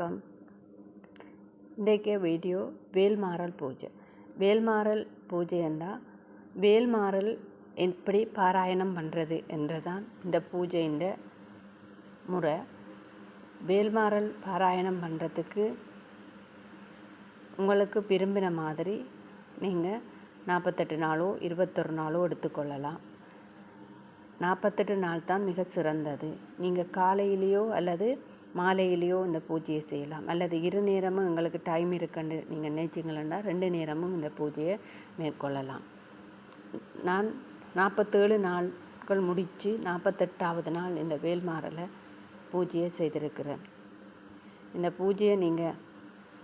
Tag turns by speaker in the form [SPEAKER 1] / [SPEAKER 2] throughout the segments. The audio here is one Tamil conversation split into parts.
[SPEAKER 1] வணக்கம். இன்றைக்கு வீடியோ வேல்மாறல் பூஜை. வேல்மாறல் பூஜை என்றால் வேல்மாறல் எப்படி பாராயணம் பண்ணுறது என்றதான் இந்த பூஜையின் முறை. வேல்மாறல் பாராயணம் பண்ணுறதுக்கு உங்களுக்கு விரும்பின மாதிரி நீங்கள் நாற்பத்தெட்டு நாளோ இருபத்தொரு நாளோ எடுத்துக்கொள்ளலாம். நாற்பத்தெட்டு நாள் தான் மிக சிறந்தது. நீங்கள் காலையிலேயோ அல்லது மாலையிலேயோ இந்த பூஜையை செய்யலாம். அல்லது இரு நேரமும் எங்களுக்கு டைம் இருக்குன்னு நீங்கள் நினைச்சிங்களா ரெண்டு நேரமும் இந்த பூஜையை மேற்கொள்ளலாம். நான் நாற்பத்தேழு நாட்கள் முடித்து நாற்பத்தெட்டாவது நாள் இந்த வேல்மாறலை பூஜையை செய்திருக்கிறேன். இந்த பூஜையை நீங்கள்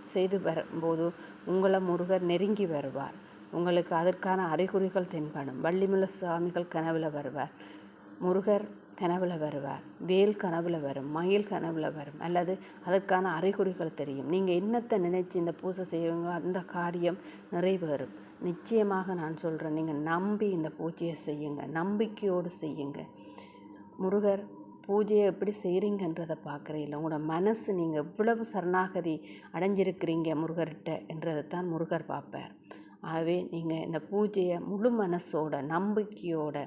[SPEAKER 1] செய்து வரும்போது உங்களை முருகர் நெருங்கி வருவார். உங்களுக்கு அதற்கான அறிகுறிகள் தென்படும். வள்ளிமுல சுவாமிகள் கனவில் வருவார். முருகர் கனவில் வருவார். வேல் கனவில் வரும் மயில் கனவில் வரும். அல்லது அதற்கான அறிகுறிகள் தெரியும். நீங்கள் என்னத்தை நினைச்சு இந்த பூஜை செய்வீங்களோ அந்த காரியம் நிறைவேறும். நிச்சயமாக நான் சொல்கிறேன் நீங்கள் நம்பி இந்த பூஜையை செய்யுங்க. நம்பிக்கையோடு செய்யுங்க. முருகர் பூஜையை எப்படி செய்கிறீங்கன்றதை பார்க்குறீங்கள உங்களோட மனசு நீங்கள் எவ்வளவு சரணாகதி அடைஞ்சிருக்கிறீங்க முருகர்கிட்ட என்றதை தான் முருகர் பார்ப்பார். ஆகவே நீங்கள் இந்த பூஜையை முழு மனசோட நம்பிக்கையோட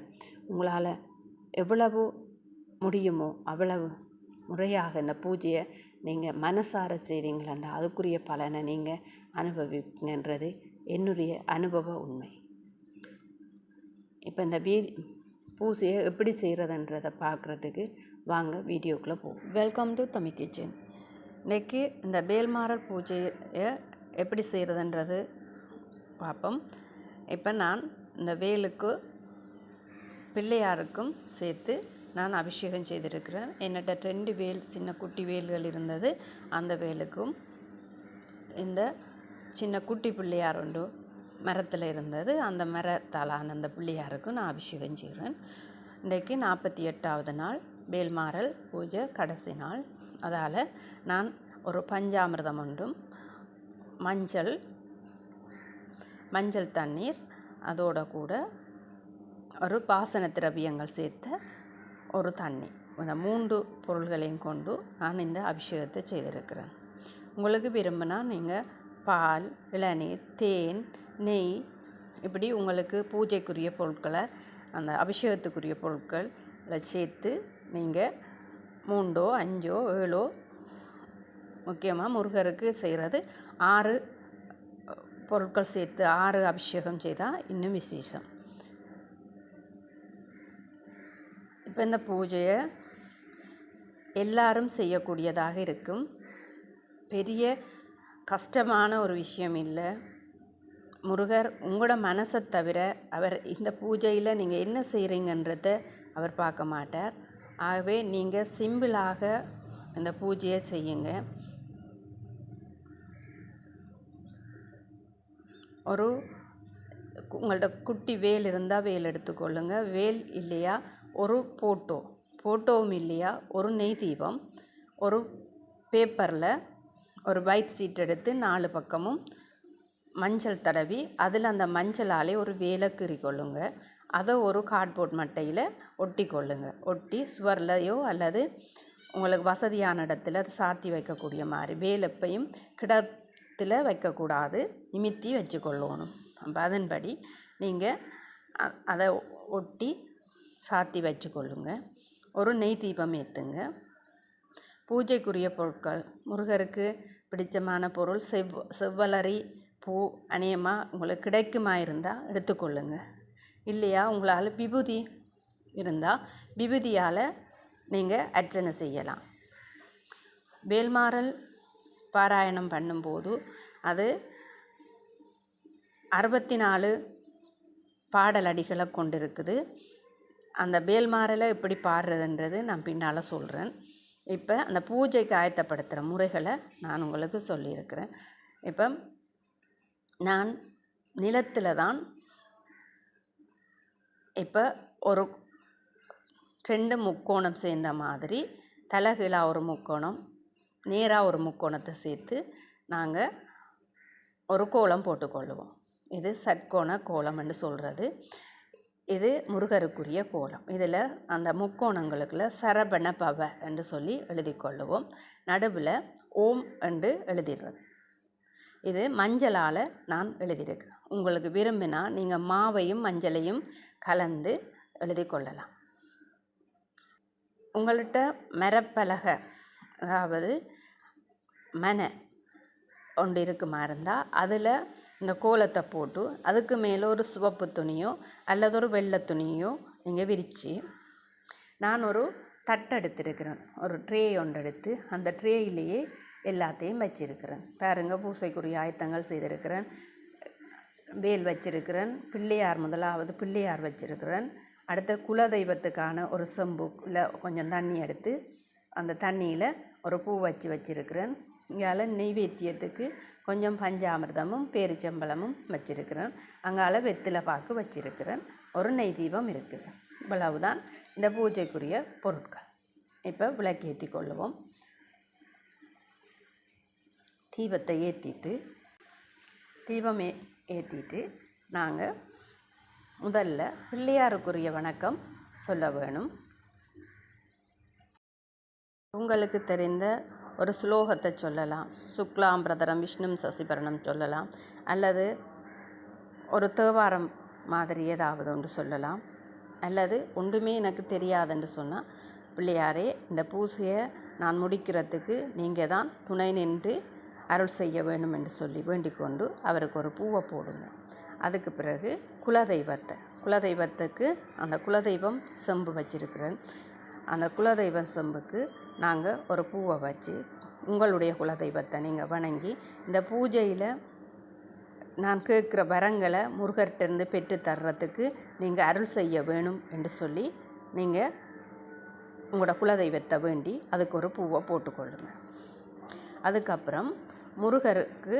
[SPEAKER 1] உங்களால் எவ்வளவு முடியுமோ அவ்வளவு முறையாக இந்த பூஜையை நீங்கள் மனசார செய்கிறீங்களா அதுக்குரிய பலனை நீங்கள் அனுபவிங்கன்றது என்னுடைய அனுபவ உண்மை. இப்போ இந்த வீ பூஜையை எப்படி செய்கிறதுன்றதை பார்க்குறதுக்கு வாங்க வீடியோக்குள்ளே போவோம். வெல்கம் டு தமிழ் கிச்சன் இன்றைக்கி இந்த வேல்மாரர் பூஜையை எப்படி செய்கிறதுன்றது பார்ப்போம் இப்போ நான் இந்த வேலுக்கு பிள்ளையாருக்கும் சேர்த்து நான் அபிஷேகம் செய்திருக்கிறேன். என்னட்ட ரெண்டு வேல் சின்ன குட்டி வேல்கள் இருந்தது. அந்த வேலுக்கும் இந்த சின்ன குட்டி பிள்ளையார் ஒன்று மரத்தில் இருந்தது. அந்த மரத்தாலான அந்த பிள்ளையாருக்கும் நான் அபிஷேகம் செய்கிறேன். இன்றைக்கு நாற்பத்தி எட்டாவது நாள் வேல்மாறல் பூஜை கடைசி நாள். அதால் நான் ஒரு பஞ்சாமிர்தம் ஒன்றும் மஞ்சள் மஞ்சள் தண்ணீர் அதோட கூட ஒரு பாசன திரவியங்கள் சேர்த்து ஒரு தண்ணி. இந்த மூன்று பொருள்களையும் கொண்டு நான் இந்த அபிஷேகத்தை செய்திருக்கிறேன். உங்களுக்கு விரும்பினா நீங்கள் பால் இளநீர் தேன் நெய் இப்படி உங்களுக்கு பூஜைக்குரிய பொருட்களை அந்த அபிஷேகத்துக்குரிய பொருட்களை சேர்த்து நீங்கள் மூண்டோ அஞ்சோ ஏழோ முக்கியமாக முருகருக்கு செய்கிறது ஆறு பொருட்கள் சேர்த்து ஆறு அபிஷேகம் செய்தால் இன்னும் விசேஷம். இப்போ இந்த பூஜையை எல்லாரும் செய்யக்கூடியதாக இருக்கும். பெரிய கஷ்டமான ஒரு விஷயம் இல்லை. முருகர் உங்களோட மனசை தவிர அவர் இந்த பூஜையில் நீங்கள் என்ன செய்கிறீங்கன்றத அவர் பார்க்க மாட்டார். ஆகவே நீங்கள் சிம்பிளாக இந்த பூஜையை செய்யுங்க. ஒரு உங்கள்ட்ட குட்டி வேல் இருந்தால் வேல் எடுத்துக்கொள்ளுங்கள் வேல் இல்லையா ஒரு போட்டோ. ஃபோட்டோவும் இல்லையா? ஒரு நெய் தீபம் ஒரு பேப்பரில் ஒரு ஒயிட் சீட் எடுத்து நாலு பக்கமும் மஞ்சள் தடவி அதில் அந்த மஞ்சளாலே ஒரு வேலை கீறி கொள்ளுங்க. அதை ஒரு கார்ட்போர்ட் மட்டையில் ஒட்டி கொள்ளுங்க. ஒட்டி சுவர்லையோ அல்லது உங்களுக்கு வசதியான இடத்துல அதை சாத்தி வைக்கக்கூடிய மாதிரி வேலப்பையும் கிடத்தில் வைக்கக்கூடாது. நிமித்தி வச்சுக்கொள்ளணும். அப்போ அதன்படி நீங்கள் அதை ஒட்டி சாத்தி வச்சுக்கொள்ளுங்க. ஒரு நெய் தீபம் ஏற்றுங்க பூஜைக்குரிய பொருட்கள். முருகருக்கு பிடிச்சமான பொருள் செவ் செவ்வலரி பூ அநேகமாக உங்களுக்கு கிடைக்குமா இருந்தால் எடுத்துக்கொள்ளுங்க. இல்லையா? உங்களால் விபூதி இருந்தால் விபூதியால் நீங்கள் அர்ச்சனை செய்யலாம். வேல்மாறல் பாராயணம் பண்ணும்போது அது அறுபத்தி நாலு பாடல் அடிகளை கொண்டிருக்குது. அந்த பேல்மாரில் எப்படி பாடுறதுன்றது நான் பின்னால் சொல்கிறேன் இப்போ அந்த பூஜைக்கு ஆயத்தப்படுத்துகிற முறைகளை நான் உங்களுக்கு சொல்லியிருக்கிறேன். இப்போ நான் நிலத்தில் தான் இப்போ ஒரு ரெண்டு முக்கோணம் சேர்ந்த மாதிரி தலைகீழாக ஒரு முக்கோணம் நேராக ஒரு முக்கோணத்தை சேர்த்து நாங்கள் ஒரு கோலம் போட்டுக்கொள்ளுவோம். இது சட்கோண கோலம்னு சொல்கிறது இது முருகருக்குரிய கோலம். இதில் அந்த முக்கோணங்களுக்குள்ள சரபண பவ என்று சொல்லி எழுதி கொள்ளுவோம். நடுவில் ஓம் என்று எழுதிடுறது. இது மஞ்சளால் நான் எழுதியிருக்கிறேன். உங்களுக்கு விரும்பினா நீங்கள் மாவையும் மஞ்சளையும் கலந்து எழுதி கொள்ளலாம். உங்கள்கிட்ட மரப்பலகை அதாவது மனை ஒன்று இருக்குமா இருந்தால் அதில் இந்த கோலத்தை போட்டு அதுக்கு மேலே ஒரு சிவப்பு துணியோ அல்லது ஒரு வெள்ளை துணியோ நீங்கள் விரித்து நான் ஒரு தட்டு எடுத்திருக்கிறேன். ஒரு ட்ரே ஒன்று எடுத்து அந்த ட்ரேயிலேயே எல்லாத்தையும் வச்சிருக்கிறேன். பாருங்க பூசைக்குரிய ஆயத்தங்கள் செய்திருக்கிறேன். வேல் வச்சிருக்கிறேன். பிள்ளையார் முதலாவது பிள்ளையார் வச்சிருக்கிறேன். அடுத்த குலதெய்வத்துக்கான ஒரு செம்புல கொஞ்சம் தண்ணி எடுத்து அந்த தண்ணியில் ஒரு பூ வச்சு வச்சிருக்கிறேன். இங்கால நெய்வேத்தியத்துக்கு கொஞ்சம் பஞ்சாமிர்தமும் பேரிச்சம்பழமும் வச்சிருக்கிறேன். அங்கால வெத்திலை பாக்கு வச்சிருக்கிறேன். ஒரு நெய் தீபம் இருக்குது. இவ்வளவுதான் இந்த பூஜைக்குரிய பொருட்கள். இப்போ விளக்கேற்றி கொள்ளுவோம். தீபத்தை ஏற்றிட்டு தீபம் ஏ ஏற்றிட்டு நாங்கள் முதல்ல பிள்ளையாருக்குரிய வணக்கம் சொல்ல வேணும். உங்களுக்கு தெரிந்த ஒரு ஸ்லோகத்தை சொல்லலாம். சுக்லாம் பிரதரம் விஷ்ணும் சசிபரணம் சொல்லலாம். அல்லது ஒரு தேவாரம் மாதிரி ஏதாவது ஒன்று சொல்லலாம். அல்லது ஒன்றுமே எனக்கு தெரியாதுன்னு சொன்னால் பிள்ளையாரே இந்த பூசையை நான் முடிக்கிறதுக்கு நீங்கள் தான் துணை நின்று அருள் செய்ய வேணும் என்று சொல்லி வேண்டிக்கொண்டு அவருக்கு ஒரு பூவை போடுங்க. அதுக்கு பிறகு குலதெய்வத்தை. குலதெய்வத்துக்கு அந்த குலதெய்வம் செம்பு வச்சிருக்கிறேன். அந்த குலதெய்வம் செம்புக்கு நாங்கள் ஒரு பூவை வச்சு உங்களுடைய குலதெய்வத்தை நீங்கள் வணங்கி இந்த பூஜையில் நான் கேட்குற வரங்களை முருகர்கிட்டருந்து பெற்று தர்றதுக்கு நீங்கள் அருள் செய்ய வேணும் என்று சொல்லி நீங்கள் உங்களோட குலதெய்வத்தை வேண்டி அதுக்கு ஒரு பூவை போட்டுக்கொள்ளுங்க அதுக்கப்புறம் முருகருக்கு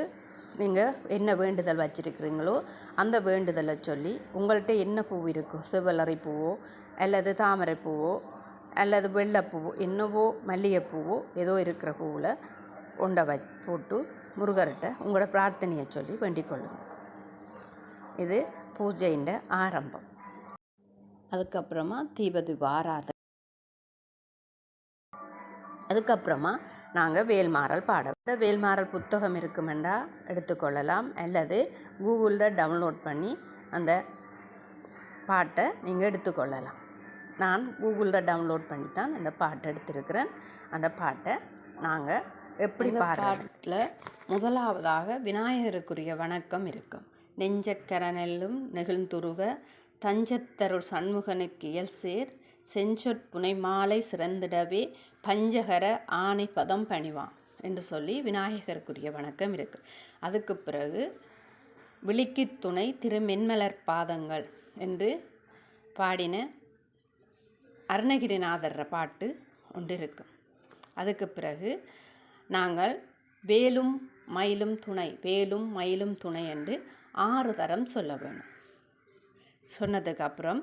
[SPEAKER 1] நீங்கள் என்ன வேண்டுதல் வச்சுருக்கிறீங்களோ அந்த வேண்டுதலை சொல்லி உங்கள்கிட்ட என்ன பூ இருக்கோ செவ்வலரி பூவோ அல்லது தாமரை பூவோ அல்லது வெள்ளைப்பூவோ என்னவோ மல்லிகைப்பூவோ ஏதோ இருக்கிற பூவில் உண்டை வை போட்டு முருகர்கிட்ட உங்களோட பிரார்த்தனையை சொல்லி வேண்டிக் கொள்ளுங்க. இது பூஜையின் ஆரம்பம். அதுக்கப்புறமா தீபதீப ஆராதனை. அதுக்கப்புறமா நாங்கள் வேல்மாறல் பாட இந்த வேல்மாறல் புத்தகம் இருக்குமெண்டா எடுத்துக்கொள்ளலாம். அல்லது கூகுளில் டவுன்லோட் பண்ணி அந்த பாட்டை நீங்கள் எடுத்துக்கொள்ளலாம். நான் கூகுளில் டவுன்லோட் பண்ணி தான் இந்த பாட்டை எடுத்திருக்கிறேன். அந்த பாட்டை நாங்கள் எப்படி பாட்டில் முதலாவதாக விநாயகருக்குரிய வணக்கம் இருக்கும். நெஞ்சக்கரனெல்லும் நெகிழ்ந்துருக தஞ்சத்தருள் சண்முகனுக்கு இயல் சேர் செஞ்சொற்புனை மாலை சிறந்திடவே பஞ்சகர ஆணை பதம் பணிவான் என்று சொல்லி விநாயகருக்குரிய வணக்கம் இருக்கு. அதுக்கு பிறகு விழிக்கு துணை திருமென்மலர் பாதங்கள் என்று பாடின அருணகிரிநாதர் பாட்டு ஒன்று இருக்கும் அதுக்கு பிறகு நாங்கள் வேலும் மயிலும் துணை வேலும் மயிலும் துணை என்று ஆறு தரம் சொல்ல வேணும். சொன்னதுக்கப்புறம்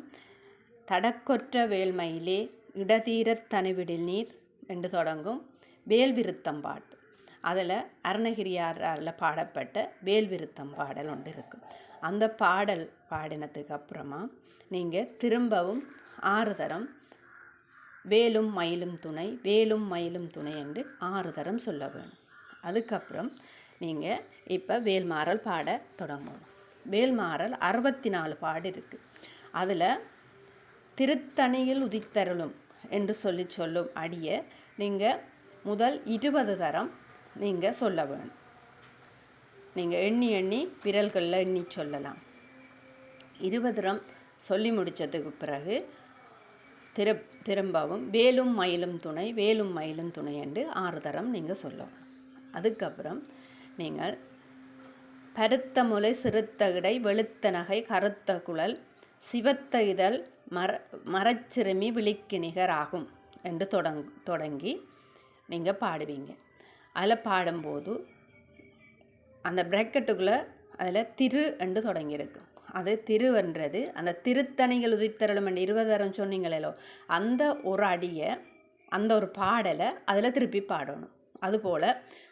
[SPEAKER 1] தடக்கொற்ற வேல்மயிலே இடதீரத் தனிவிடில் நீர் என்று தொடங்கும் வேல்விருத்தம் பாட்டு. அதில் அருணகிரியாரால் பாடப்பட்ட வேல்விருத்தம் பாடல் ஒன்று இருக்கும் அந்த பாடல் பாடினதுக்கு அப்புறமா நீங்கள் திரும்பவும் ஆறு தரம் வேலும் மயிலும் துணை வேலும் மயிலும் துணை என்று ஆறு தரம் சொல்ல வேணும். அதுக்கப்புறம் நீங்கள் இப்போ வேல்மாறல் பாட தொடங்கணும். வேல்மாறல் அறுபத்தி நாலு பாடு இருக்குது அதில் திருத்தணியில் உதித்தருளும் என்று சொல்லி சொல்லும் அடியை நீங்கள் முதல் இருபது தரம் நீங்கள் சொல்ல வேணும். நீங்கள் எண்ணி எண்ணி விரல்களில் எண்ணி சொல்லலாம். இருபது தரம் சொல்லி முடித்ததுக்கு பிறகு திரு திரும்பவும் வேலும் மயிலும் துணை வேலும் மயிலும் துணை என்று ஆறு தரம் நீங்கள் சொல்லும் அதுக்கப்புறம் நீங்கள் பருத்த முலை சிறுத்த இடை வெளுத்த நகை கருத்த குழல் சிவத்த இதழ் மர மரச்சிறுமி விழிக்கு நிகராகும் என்று தொடங் தொடங்கி நீங்கள் பாடுவீங்க. அதில் பாடும்போது அந்த ப்ராக்கெட்டுக்குள்ளே அதில் திரு என்று தொடங்கியிருக்கு. அது திருவன்றது. அந்த திருத்தணிகள் உதித்தரலும் என்று இருபதாயிரம் சொன்னீங்களோ அந்த ஒரு அடியை அந்த ஒரு பாடலை அதில் திருப்பி பாடணும். அதுபோல்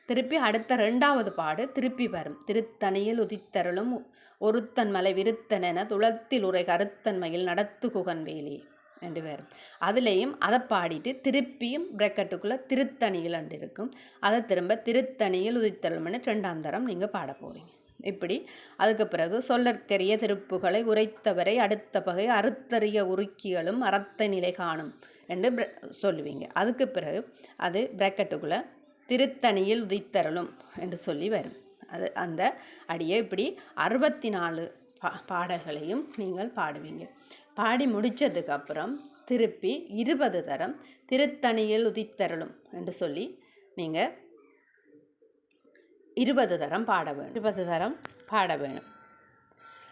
[SPEAKER 1] திருப்பி அடுத்த ரெண்டாவது பாடு திருப்பி வரும். திருத்தணியில் உதித்தருளும் ஒருத்தன் மலை விருத்தனென துளத்தில் உரை கருத்தன்மையில் நடத்து குகன் வேலி ரெண்டு பேரும் அதுலேயும் அதை பாடிட்டு திருப்பியும் பிரக்கெட்டுக்குள்ளே திருத்தணியில் அண்டு இருக்கும் அதை திரும்ப திருத்தணியில் உதித்தருளும்னு ரெண்டாம் தரம் நீங்கள் பாட போகிறீங்க இப்படி. அதுக்கு பிறகு சொல்லற்கரிய திருப்புகளை உரைத்தவரை அடுத்த பகை அறுத்தறிய உருக்கிகளும் அறத்த நிலை காணும் என்று சொல்லுவீங்க. அதுக்கு பிறகு அது பிராக்கெட்டுக்குள்ளே திருத்தணியில் உதித்தரலும் என்று சொல்லி வரும். அது அந்த அடியை இப்படி அறுபத்தி நாலு பா பாடல்களையும் நீங்கள் பாடுவீங்க. பாடி முடித்ததுக்கப்புறம் திருப்பி இருபது தரம் திருத்தணியில் உதித்தரலும் என்று சொல்லி நீங்கள் இருபது தரம் பாட வேணும். இருபது தரம் பாட வேணும்.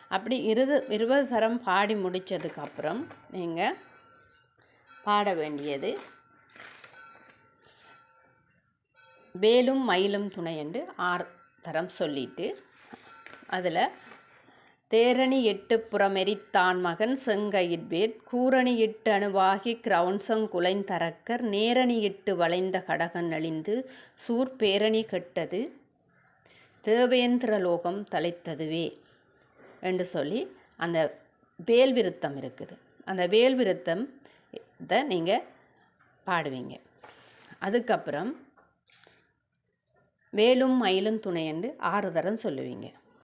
[SPEAKER 1] அப்படி இருது இருபது தரம் பாடி முடித்ததுக்கப்புறம் நீங்கள் பாட வேண்டியது வேலும் மயிலும் துணை என்று ஆறு தரம் சொல்லிட்டு அதில் தேரணி எட்டு புறமெரித்தான் மகன் செங்கையிட்வேட் கூரணி இட்டு அணுவாகி குலைந்தரக்கர் நேரணி எட்டு வளைந்த கடகன் அழிந்து சூர் பேரணி கெட்டது தேவேந்திர லோகம் தலைத்ததுவே என்று சொல்லி அந்த வேல் விருத்தம் இருக்குது. அந்த வேல் விருத்தம் இதை நீங்கள் பாடுவீங்க. அதுக்கப்புறம் வேலும் மயிலும் துணை என்று ஆறு தரம் சொல்லுவீங்க.